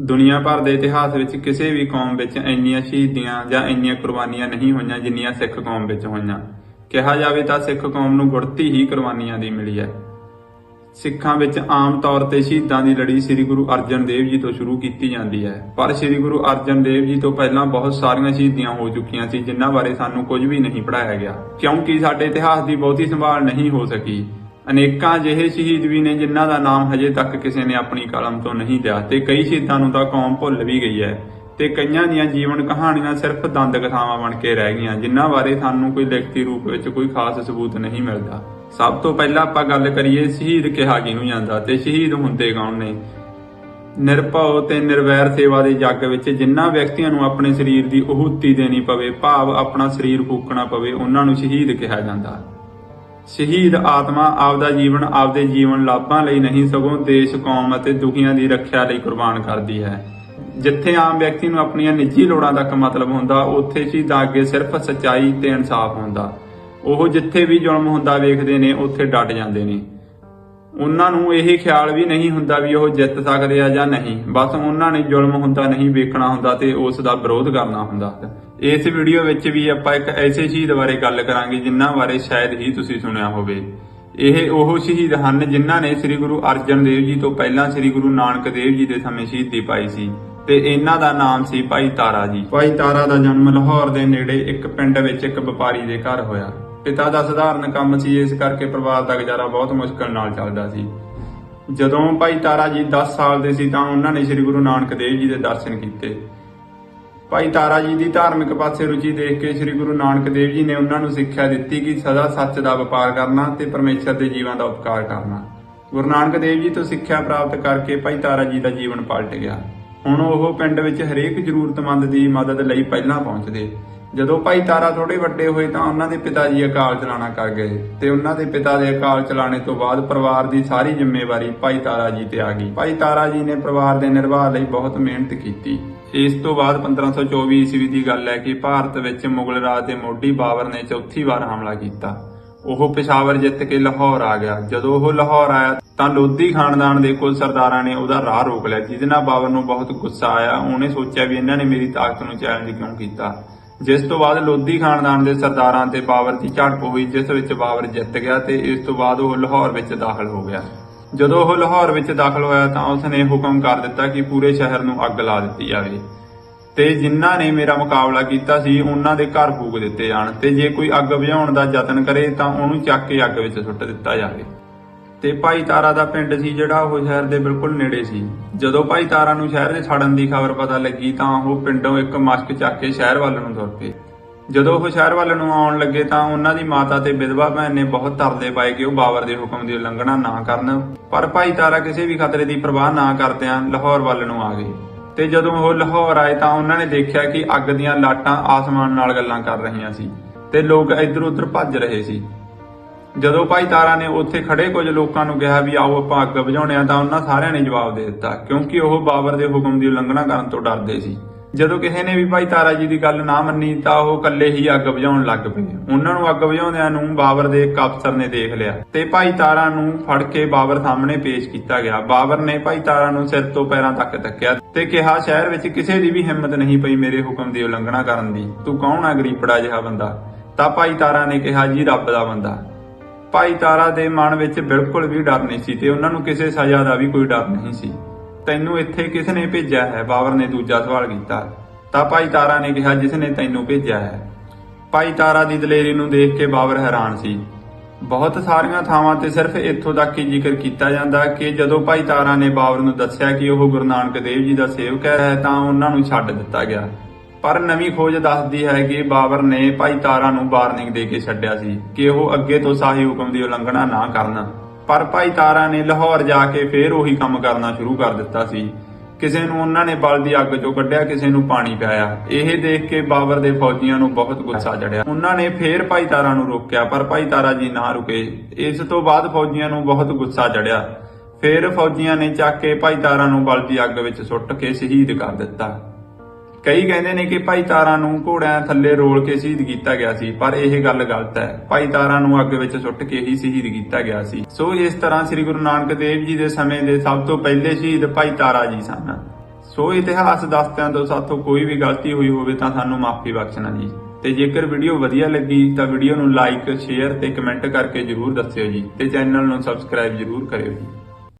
ਦੁਨੀਆ ਭਰ ਦੇ ਇਤਿਹਾਸ ਵਿੱਚ ਕਿਸੇ ਵੀ ਕੌਮ ਵਿੱਚ ਇੰਨੀਆਂ ਸ਼ਹੀਦੀਆਂ ਜਾਂ ਇੰਨੀਆਂ ਕੁਰਬਾਨੀਆਂ ਨਹੀਂ ਹੋਈਆਂ ਜਿੰਨੀਆਂ ਸਿੱਖ ਕੌਮ ਵਿੱਚ ਹੋਈਆਂ। ਕਿਹਾ ਜਾਵੇ ਤਾਂ ਸਿੱਖ ਕੌਮ ਨੂੰ ਗੁੜਤੀ ਹੀ ਕੁਰਬਾਨੀਆਂ ਦੀ ਮਿਲੀ ਹੈ। ਸਿੱਖਾਂ ਵਿੱਚ ਆਮ ਤੌਰ ਤੇ ਸ਼ਹੀਦਾਂ ਦੀ ਲੜੀ ਸ੍ਰੀ ਗੁਰੂ ਅਰਜਨ ਦੇਵ ਜੀ ਤੋਂ ਸ਼ੁਰੂ ਕੀਤੀ ਜਾਂਦੀ ਹੈ। ਪਰ ਸ੍ਰੀ ਗੁਰੂ ਅਰਜਨ ਦੇਵ ਜੀ ਤੋਂ ਪਹਿਲਾਂ ਬਹੁਤ ਸਾਰੀਆਂ ਸ਼ਹੀਦੀਆਂ ਹੋ ਚੁੱਕੀਆਂ ਸੀ, ਜਿਨ੍ਹਾਂ ਬਾਰੇ ਸਾਨੂੰ ਕੁਝ ਵੀ ਨਹੀਂ ਪੜਾਇਆ ਗਿਆ। ਕਿਉਂਕਿ ਸਾਡੇ ਇਤਿਹਾਸ ਦੀ ਬਹੁਤੀ ਸੰਭਾਲ ਨਹੀਂ ਹੋ ਸਕੀ। ਅਨੇਕਾਂ ਅਜਿਹੇ ਸ਼ਹੀਦ ਵੀ ਨੇ ਜਿਨ੍ਹਾਂ ਦਾ ਨਾਮ ਹਜੇ ਤੱਕ ਕਿਸੇ ਨੇ ਆਪਣੀ ਕਲਮ ਤੋਂ ਨਹੀਂ ਲਿਆ ਤੇ ਕਈ ਸ਼ਹੀਦਾਂ ਨੂੰ ਤਾਂ ਕੌਮ ਭੁੱਲ ਵੀ ਗਈ ਹੈ ਤੇ ਕਈਆਂ ਦੀਆਂ ਜੀਵਨ ਕਹਾਣੀਆਂ ਸਿਰਫ ਦੰਦ ਕਥਾਵਾਂ ਬਣ ਕੇ ਰਹਿ ਗਈਆਂ, ਜਿਨ੍ਹਾਂ ਬਾਰੇ ਸਾਨੂੰ ਕੋਈ ਲਿਖਤੀ ਰੂਪ ਵਿੱਚ ਕੋਈ ਖਾਸ ਸਬੂਤ ਨਹੀਂ ਮਿਲਦਾ। ਸਭ ਤੋਂ ਪਹਿਲਾਂ ਆਪਾਂ ਗੱਲ ਕਰੀਏ ਸ਼ਹੀਦ ਕਿਹਾ ਕਿਹਨੂੰ ਜਾਂਦਾ ਤੇ ਸ਼ਹੀਦ ਹੁੰਦੇ ਕੌਣ ਨੇ? ਨਿਰਭਉ ਤੇ ਨਿਰਵੈਰ ਸੇਵਾ ਦੇ ਜੱਗ ਵਿੱਚ ਜਿਨ੍ਹਾਂ ਵਿਅਕਤੀਆਂ ਨੂੰ ਆਪਣੇ ਸਰੀਰ ਦੀ ਉਹੂਤੀ ਦੇਣੀ ਪਵੇ, ਭਾਵ ਆਪਣਾ ਸਰੀਰ ਫੂਕਣਾ ਪਵੇ, ਉਹਨਾਂ ਨੂੰ ਸ਼ਹੀਦ ਕਿਹਾ ਜਾਂਦਾ। ਸ਼ਹੀਦ ਆਤਮਾ ਆਪਦਾ ਜੀਵਨ ਆਪਦੇ ਜੀਵਨ ਲਾਭਾਂ ਲਈ ਨਹੀਂ ਸਗੋਂ ਦੇਸ਼, ਕੌਮ ਅਤੇ ਦੁਖੀਆਂ ਦੀ ਰੱਖਿਆ ਲਈ ਕੁਰਬਾਨ ਕਰਦੀ ਹੈ। ਜਿੱਥੇ ਆਮ ਵਿਅਕਤੀ ਨੂੰ ਆਪਣੀਆਂ ਨਿੱਜੀ ਲੋੜਾਂ ਤੱਕ ਮਤਲਬ ਹੁੰਦਾ, ਉੱਥੇ ਸ਼ਹੀਦਾਂ ਅੱਗੇ ਸਿਰਫ ਸੱਚਾਈ ਤੇ ਇਨਸਾਫ ਹੁੰਦਾ। ਉਹ ਜਿੱਥੇ ਵੀ ਜ਼ੁਲਮ ਹੁੰਦਾ ਵੇਖਦੇ ਨੇ, ਉੱਥੇ ਡਟ ਜਾਂਦੇ ਨੇ। ਉਹਨਾਂ ਨੂੰ ਇਹ ਖਿਆਲ ਵੀ ਨਹੀਂ ਹੁੰਦਾ ਵੀ ਉਹ ਜਿੱਤ ਸਕਦੇ ਆ ਜਾਂ ਨਹੀਂ। ਬਸ ਉਹਨਾਂ ਨੇ ਜ਼ੁਲਮ ਹੁੰਦਾ ਨਹੀਂ, ਵੇਖਣਾ ਹੁੰਦਾ ਤੇ ਉਸ ਦਾ ਵਿਰੋਧ ਕਰਨਾ ਹੁੰਦਾ। ਇਸ ਵੀਡੀਓ ਵਿੱਚ ਵੀ ਆਪਾਂ ਇੱਕ ਐਸੇ ਸ਼ਹੀਦ ਬਾਰੇ ਗੱਲ ਕਰਾਂਗੇ ਜਿਨ੍ਹਾਂ ਬਾਰੇ ਸ਼ਾਇਦ ਹੀ ਤੁਸੀਂ ਸੁਣਿਆ ਹੋਵੇ। ਇਹ ਉਹ ਸ਼ਹੀਦ ਹਨ ਜਿਨ੍ਹਾਂ ਨੇ ਸ੍ਰੀ ਗੁਰੂ ਅਰਜਨ ਦੇਵ ਜੀ ਤੋਂ ਪਹਿਲਾਂ ਸ੍ਰੀ ਗੁਰੂ ਨਾਨਕ ਦੇਵ ਜੀ ਦੇ ਸਮੇਂ ਸ਼ਹੀਦੀ ਪਾਈ ਸੀ ਤੇ ਇਹਨਾਂ ਦਾ ਨਾਮ ਸੀ ਭਾਈ ਤਾਰਾ ਜੀ। ਭਾਈ ਤਾਰਾ ਦਾ ਜਨਮ ਲਾਹੌਰ ਦੇ ਨੇੜੇ ਇੱਕ ਪਿੰਡ ਵਿੱਚ ਇੱਕ ਵਪਾਰੀ ਦੇ ਘਰ ਹੋਇਆ। ਪਿਤਾ ਦਾ ਸਧਾਰਨ ਕੰਮ ਸੀ, ਇਸ ਕਰਕੇ ਪਰਿਵਾਰ ਦਾ ਗੁਜ਼ਾਰਾ ਬਹੁਤ ਮੁਸ਼ਕਲ ਨਾਲ ਚੱਲਦਾ ਸੀ। ਜਦੋਂ ਭਾਈ ਤਾਰਾ ਜੀ 10 ਸਾਲ ਦੇ ਸੀ, ਤਾਂ ਉਹਨਾਂ ਨੇ ਸ੍ਰੀ ਗੁਰੂ ਨਾਨਕ ਦੇਵ ਜੀ ਦੇ ਦਰਸ਼ਨ ਕੀਤੇ। ਭਾਈ ਤਾਰਾ ਜੀ ਦੀ ਧਾਰਮਿਕ ਪਾਸੇ ਰੁਚੀ ਦੇਖ ਕੇ ਸ੍ਰੀ ਗੁਰੂ ਨਾਨਕ ਦੇਵ ਜੀ ਨੇ ਉਹਨਾਂ ਨੂੰ ਸਿੱਖਿਆ ਦਿੱਤੀ ਕਿ ਸਦਾ ਸੱਚ ਦਾ ਵਪਾਰ ਕਰਨਾ ਤੇ ਪਰਮੇਸ਼ਰ ਦੇ ਜੀਵਾਂ ਦਾ ਉਪਕਾਰ ਕਰਨਾ। ਗੁਰੂ ਨਾਨਕ ਦੇਵ ਜੀ ਤੋਂ ਸਿੱਖਿਆ ਪ੍ਰਾਪਤ ਕਰਕੇ ਭਾਈ ਤਾਰਾ ਜੀ ਦਾ ਜੀਵਨ ਪਲਟ ਗਿਆ। ਹੁਣ ਉਹ ਪਿੰਡ ਵਿੱਚ ਹਰੇਕ ਜ਼ਰੂਰਤਮੰਦ ਦੀ ਮਦਦ ਲਈ ਪਹਿਲਾਂ ਪਹੁੰਚਦੇ। ਜਦੋਂ ਭਾਈ ਤਾਰਾ ਥੋੜੇ ਵੱਡੇ ਹੋਏ ਤਾਂ ਉਹਨਾਂ ਦੇ ਪਿਤਾ ਜੀ ਅਕਾਲ ਚਲਾਣਾ ਕਰ ਗਏ ਤੇ ਉਹਨਾਂ ਦੇ ਪਿਤਾ ਦੇ ਅਕਾਲ ਚਲਾਣੇ ਤੋਂ ਬਾਅਦ ਪਰਿਵਾਰ ਦੀ ਸਾਰੀ ਜ਼ਿੰਮੇਵਾਰੀ ਭਾਈ ਤਾਰਾ ਜੀ ਤੇ ਆ ਗਈ। ਭਾਈ ਤਾਰਾ ਜੀ ਨੇ ਪਰਿਵਾਰ ਦੇ ਨਿਰਵਾਹ ਲਈ ਬਹੁਤ ਮਿਹਨਤ ਕੀਤੀ। ਇਸ ਤੋਂ ਬਾਅਦ 1524 ਈਸਵੀ ਦੀ ਗੱਲ ਹੈ ਕਿ ਭਾਰਤ ਵਿੱਚ ਮੁਗਲ ਰਾਜ ਦੇ ਮੋਢੀ ਬਾਬਰ ਨੇ ਚੌਥੀ ਵਾਰ ਹਮਲਾ ਕੀਤਾ। ਉਹ ਪਿਸ਼ਾਵਰ ਜਿੱਤ ਕੇ ਲਾਹੌਰ ਆ ਗਿਆ। ਜਦੋਂ ਉਹ ਲਾਹੌਰ ਆਇਆ ਤਾਂ ਲੋਧੀ ਖਾਨਦਾਨ ਦੇ ਕੁਝ ਸਰਦਾਰਾਂ ਨੇ ਉਹਦਾ ਰਾਹ ਰੋਕ ਲਿਆ, ਜਿਹਦੇ ਨਾਲ ਬਾਬਰ ਨੂੰ ਬਹੁਤ ਗੁੱਸਾ ਆਇਆ। ਉਹਨੇ ਸੋਚਿਆ ਵੀ ਇਹਨਾਂ ਨੇ ਮੇਰੀ ਤਾਕਤ ਨੂੰ ਚੈਲੰਜ ਕਿਉਂ ਕੀਤਾ? ਜਿਸ ਤੋਂ ਬਾਅਦ ਲੋਧੀ ਖਾਨਦਾਨ ਦੇ ਸਰਦਾਰਾਂ ਤੇ ਬਾਬਰ ਦੀ ਝੜਪ ਹੋਈ, ਜਿਸ ਵਿੱਚ ਬਾਬਰ ਜਿੱਤ ਗਿਆ ਤੇ ਇਸ ਤੋਂ ਬਾਅਦ ਉਹ ਲਾਹੌਰ ਵਿੱਚ ਦਾਖਲ ਹੋ ਗਿਆ। ਜਦੋਂ ਉਹ ਲਾਹੌਰ ਵਿੱਚ ਦਾਖਲ ਹੋਇਆ ਤਾਂ ਉਸਨੇ ਹੁਕਮ ਕਰ ਦਿੱਤਾ ਕਿ ਪੂਰੇ ਸ਼ਹਿਰ ਨੂੰ ਅੱਗ ਲਾ ਦਿੱਤੀ ਜਾਵੇ। ਤੇ ਜਿਨ੍ਹਾਂ ਨੇ ਮੇਰਾ ਮੁਕਾਬਲਾ ਕੀਤਾ ਸੀ, ਉਹਨਾਂ ਦੇ ਘਰ ਫੂਕ ਦਿੱਤੇ ਜਾਣ ਤੇ ਜੇ ਕੋਈ ਅੱਗ ਬੁਝਾਉਣ ਦਾ ਯਤਨ ਕਰੇ ਤਾਂ ਉਹਨੂੰ ਚੱਕ ਕੇ ਅੱਗ ਵਿੱਚ ਸੁੱਟ ਦਿੱਤਾ ਜਾਵੇ। ਤੇ ਭਾਈ ਤਾਰਾ ਦਾ ਪਿੰਡ ਸੀ ਜਿਹੜਾ ਉਹ ਸ਼ਹਿਰ ਦੇ ਬਿਲਕੁਲ ਨੇੜੇ ਸੀ। ਜਦੋਂ ਭਾਈ ਤਾਰਾ ਨੂੰ ਸ਼ਹਿਰ ਦੇ ਛੜਨ ਦੀ ਖਬਰ ਪਤਾ ਲੱਗੀ ਤਾਂ ਉਹ ਪਿੰਡੋਂ ਇੱਕ ਮਸ਼ਕ ਚੱਕ ਕੇ ਸ਼ਹਿਰ ਵੱਲ ਨੂੰ ਤੁਰ ਪਏ। ਜਦੋਂ ਉਹ ਸ਼ਹਿਰ ਵੱਲ ਨੂੰ ਆਉਣ ਲੱਗੇ ਤਾਂ ਉਹਨਾਂ ਦੀ ਮਾਤਾ ਤੇ ਵਿਧਵਾ ਭੈਣ ਨੇ ਬਹੁਤ ਤਰਲੇ ਪਾਏ ਕਿ ਉਹ ਬਾਬਰ ਦੇ ਹੁਕਮ ਦੀ ਉਲੰਘਣਾ ਨਾ ਕਰਨ। ਪਰ ਭਾਈ ਤਾਰਾ ਕਿਸੇ ਵੀ ਖਤਰੇ ਦੀ ਪਰਵਾਹ ਨਾ ਕਰਦਿਆਂ ਲਾਹੌਰ ਵੱਲ ਨੂੰ ਆ ਗਏ। ਤੇ ਜਦੋਂ ਉਹ ਲਾਹੌਰ ਆਏ ਤਾਂ ਉਹਨਾਂ ਨੇ ਦੇਖਿਆ ਕਿ ਅੱਗ ਦੀਆਂ ਲਾਟਾਂ ਆਸਮਾਨ ਨਾਲ ਗੱਲਾਂ ਕਰ ਰਹੀਆਂ ਸੀ ਤੇ ਲੋਕ ਇੱਧਰ ਉੱਧਰ ਭੱਜ ਰਹੇ ਸੀ। ਜਦੋਂ ਭਾਈ ਤਾਰਾ ਨੇ ਉੱਥੇ ਖੜੇ ਕੁਝ ਲੋਕਾਂ ਨੂੰ ਕਿਹਾ ਵੀ ਆਓ ਆਪਾਂ ਅੱਗ ਬੁਝਾਉਣੇ ਆ, ਤਾਂ ਉਹਨਾਂ ਸਾਰਿਆਂ ਨੇ ਜਵਾਬ ਦੇ ਦਿੱਤਾ, ਕਿਉਂਕਿ ਉਹ ਬਾਬਰ ਦੇ ਹੁਕਮ ਦੀ ਉਲੰਘਣਾ ਕਰਨ ਤੋਂ ਡਰਦੇ ਸੀ। ਜਦੋਂ ਕਿਸੇ ਨੇ ਵੀ ਭਾਈ ਤਾਰਾ ਜੀ ਦੀ ਗੱਲ ਨਾ ਮੰਨੀ, ਤਾਂ ਉਹ ਇਕੱਲੇ ਹੀ ਅੱਗ ਬੁਝਾਉਣ ਲੱਗ ਪਏ। ਉਹਨਾਂ ਨੂੰ ਅੱਗ ਬੁਝਾਉਂਦਿਆਂ ਨੂੰ ਬਾਬਰ ਦੇ ਇੱਕ ਅਫਸਰ ਨੇ ਦੇਖ ਲਿਆ ਤੇ ਭਾਈ ਤਾਰਾ ਨੂੰ ਫੜ ਕੇ ਬਾਬਰ ਸਾਹਮਣੇ ਪੇਸ਼ ਕੀਤਾ ਗਿਆ। ਬਾਬਰ ਨੇ ਭਾਈ ਤਾਰਾ ਨੂੰ ਸਿਰ ਤੋਂ ਪੈਰਾਂ ਤੱਕ ਤੱਕਿਆ ਤੇ ਕਿਹਾ, ਸ਼ਹਿਰ ਵਿੱਚ ਕਿਸੇ ਦੀ ਵੀ ਹਿੰਮਤ ਨਹੀਂ ਪਈ ਮੇਰੇ ਹੁਕਮ ਦੀ ਉਲੰਘਣਾ ਕਰਨ ਦੀ। ਤੂੰ ਕੌਣ ਆ ਗਰੀਬੜਾ ਜਿਹਾ ਬੰਦਾ? ਤਾਂ ਭਾਈ ਤਾਰਾ ਨੇ ਕਿਹਾ, ਜੀ, ਰੱਬ ਦਾ ਬੰਦਾ। ਭਾਈ ਤਾਰਾ ਦੇ ਮਨ ਵਿੱਚ ਬਿਲਕੁਲ ਵੀ ਡਰ ਨਹੀਂ ਸੀ ਤੇ ਉਹਨਾਂ ਨੂੰ ਕਿਸੇ ਸਜ਼ਾ ਦਾ ਵੀ ਕੋਈ ਡਰ ਨਹੀਂ ਸੀ। ਤੈਨੂੰ ਇੱਥੇ ਕਿਸ ਨੇ ਭੇਜਿਆ ਹੈ? ਬਾਬਰ ਨੇ ਦੂਜਾ ਸਵਾਲ ਕੀਤਾ। ਤਾਂ ਭਾਈ ਤਾਰਾ ਨੇ ਕਿਹਾ, ਜਿਸ ਨੇ ਤੈਨੂੰ ਭੇਜਿਆ ਹੈ? ਭਾਈ ਤਾਰਾ ਦੀ ਦਲੇਰੀ ਨੂੰ ਦੇਖ ਕੇ ਬਾਬਰ ਹੈਰਾਨ ਸੀ। ਬਹੁਤ ਸਾਰੀਆਂ ਥਾਵਾਂ ਤੇ ਸਿਰਫ ਇੱਥੋਂ ਤੱਕ ਹੀ ਜ਼ਿਕਰ ਕੀਤਾ ਜਾਂਦਾ ਕਿ ਜਦੋਂ ਭਾਈ ਤਾਰਾ ਨੇ ਬਾਬਰ ਨੂੰ ਦੱਸਿਆ ਕਿ ਉਹ ਗੁਰੂ ਨਾਨਕ ਦੇਵ ਜੀ ਦਾ ਸੇਵਕ ਹੈ, ਤਾਂ ਉਹਨਾਂ ਨੂੰ ਛੱਡ ਦਿੱਤਾ ਗਿਆ। ਪਰ ਨਵੀਂ ਖੋਜ ਦੱਸਦੀ ਹੈ ਕਿ ਬਾਬਰ ਨੇ ਭਾਈ ਤਾਰਾ ਨੂੰ ਵਾਰਨਿੰਗ ਦੇ ਕੇ ਛੱਡਿਆ ਸੀ ਕਿ ਉਹ ਅੱਗੇ ਤੋਂ ਸਾਹੀ ਹੁਕਮ ਦੀ ਉਲੰਘਣਾ ਨਾ ਕਰਨ। ਪਰ ਭਾਈ ਤਾਰਾ ਨੇ ਲਾਹੌਰ ਜਾ ਕੇ ਫੇਰ ਉਹੀ ਕੰਮ ਕਰਨਾ ਸ਼ੁਰੂ ਕਰ ਦਿੱਤਾ ਸੀ। ਕਿਸੇ ਨੂੰ ਉਹਨਾਂ ਨੇ ਬਲ ਦੀ ਅੱਗ ਚੋਂ ਕੱਢਿਆ, ਕਿਸੇ ਨੂੰ ਪਾਣੀ ਪਿਆਇਆ। ਇਹ ਦੇਖ ਕੇ ਬਾਬਰ ਦੇ ਫੌਜੀਆਂ ਨੂੰ ਬਹੁਤ ਗੁੱਸਾ ਚੜਿਆ। ਉਹਨਾਂ ਨੇ ਫੇਰ ਭਾਈ ਤਾਰਾ ਨੂੰ ਰੋਕਿਆ, ਪਰ ਭਾਈ ਤਾਰਾ ਜੀ ਨਾ ਰੁਕੇ। ਇਸ ਤੋਂ ਬਾਅਦ ਫੌਜੀਆਂ ਨੂੰ ਬਹੁਤ ਗੁੱਸਾ ਚੜਿਆ। ਫੇਰ ਫੌਜੀਆਂ ਨੇ ਚੱਕ ਕੇ ਭਾਈ ਤਾਰਾ ਨੂੰ ਬਲ ਦੀ ਅੱਗ ਵਿੱਚ ਸੁੱਟ ਕੇ ਸ਼ਹੀਦ ਕਰ ਦਿੱਤਾ। ਕਈ ਕਹਿੰਦੇ ਨੇ ਕਿ ਭਾਈ ਤਾਰਾ ਨੂੰ ਘੋੜਿਆਂ ਥੱਲੇ ਰੋਲ ਕੇ ਸ਼ਹੀਦ ਕੀਤਾ ਗਿਆ ਸੀ, ਪਰ ਇਹ ਗੱਲ ਗਲਤ ਹੈ। ਭਾਈ ਤਾਰਾ ਨੂੰ ਅੱਗ ਵਿੱਚ ਸੁੱਟ ਕੇ ਹੀ ਸ਼ਹੀਦ ਕੀਤਾ ਗਿਆ ਸੀ। ਸੋ ਇਸ ਤਰ੍ਹਾਂ ਸ੍ਰੀ ਗੁਰੂ ਨਾਨਕ ਦੇਵ ਜੀ ਦੇ ਸਮੇਂ ਦੇ ਸਭ ਤੋਂ ਪਹਿਲੇ ਸ਼ਹੀਦ ਭਾਈ ਤਾਰਾ ਜੀ ਸਨ। ਸੋ ਇਤਿਹਾਸ ਦੱਸਦਿਆਂ ਤੋਂ ਸਾਥੋਂ ਕੋਈ ਵੀ ਗਲਤੀ ਹੋਈ ਹੋਵੇ ਤਾਂ ਸਾਨੂੰ ਮਾਫੀ ਬਖਸ਼ਣਾ ਜੀ। ਤੇ ਜੇਕਰ ਵੀਡੀਓ ਵਧੀਆ ਲੱਗੀ ਤਾਂ ਵੀਡੀਓ ਨੂੰ ਲਾਈਕ, ਸ਼ੇਅਰ ਤੇ ਕਮੈਂਟ ਕਰਕੇ ਜਰੂਰ ਦੱਸਿਓ ਜੀ। ਤੇ ਚੈਨਲ ਨੂੰ ਸਬਸਕ੍ਰਾਈਬ ਜਰੂਰ ਕਰਿਓ ਜੀ।